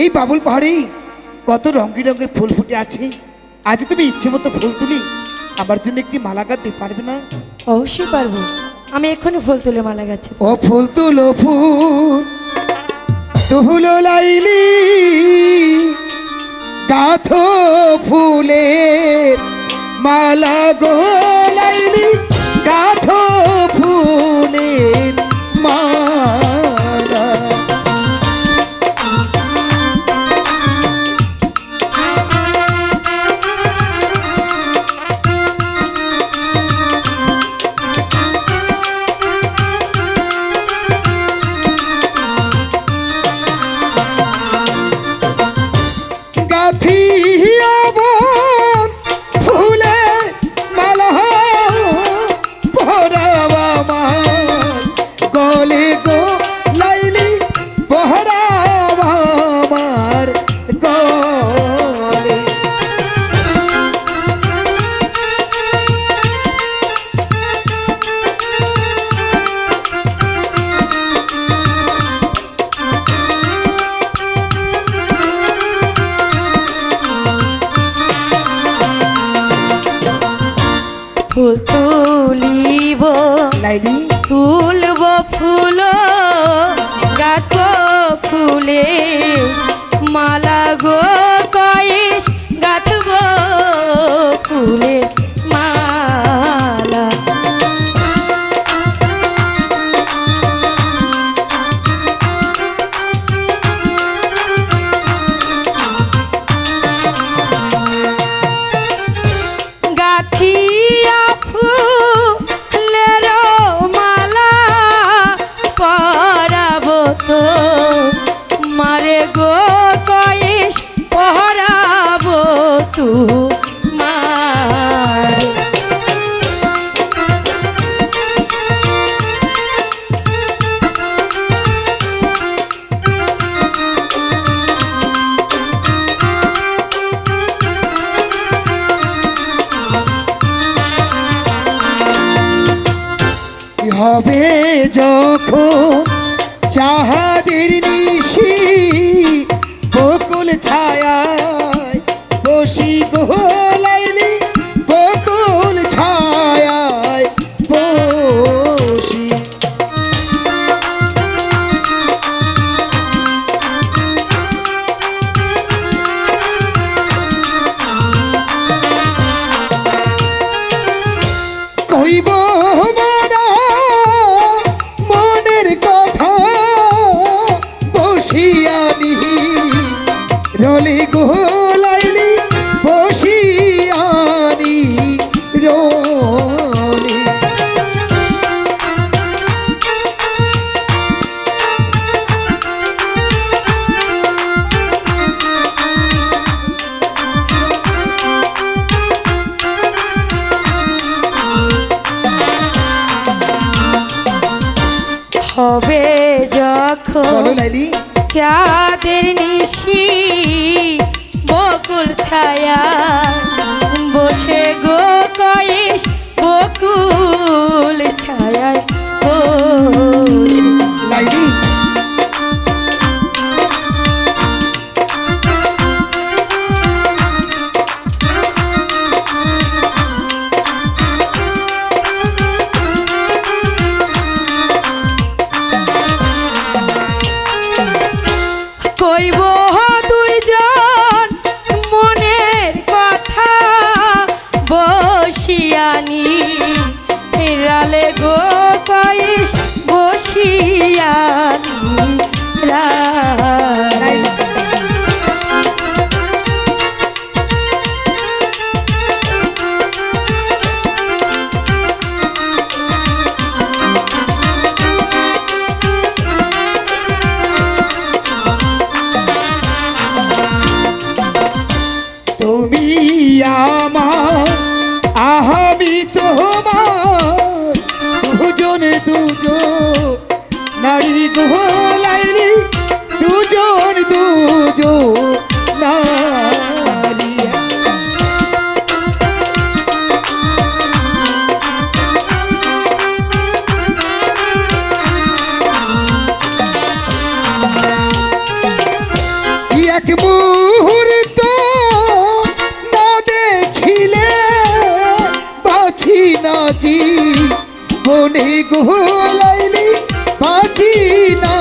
এই বাবুল পাহাড়ে কত রঙে রঙের ফুল ফুটে আছে। আজ তুমি ইচ্ছে মতো ফুল তুলি। আমার জন্য একটি মালা গাঁথতে পারবে না? অবশ্যই পারব। আমি এক্ষুনি ফুল তুলে মালা গাছে ও ফুল তুলো ফুল। তুলো লাইলি। গাথো ফুলে মালা গো। লাইলি তুলব ফুল হবে যখন চাহাদের রলে গোলাইলি বসিয়ানি রলে হবে যখন চাঁদের নিশি ছায়া। বসে গো কয়েস বকুল তোমার দুজন দুজন নারী গোলাইলি দুজন দুজন নাচি মনে গুলাইলি বাঁচি না।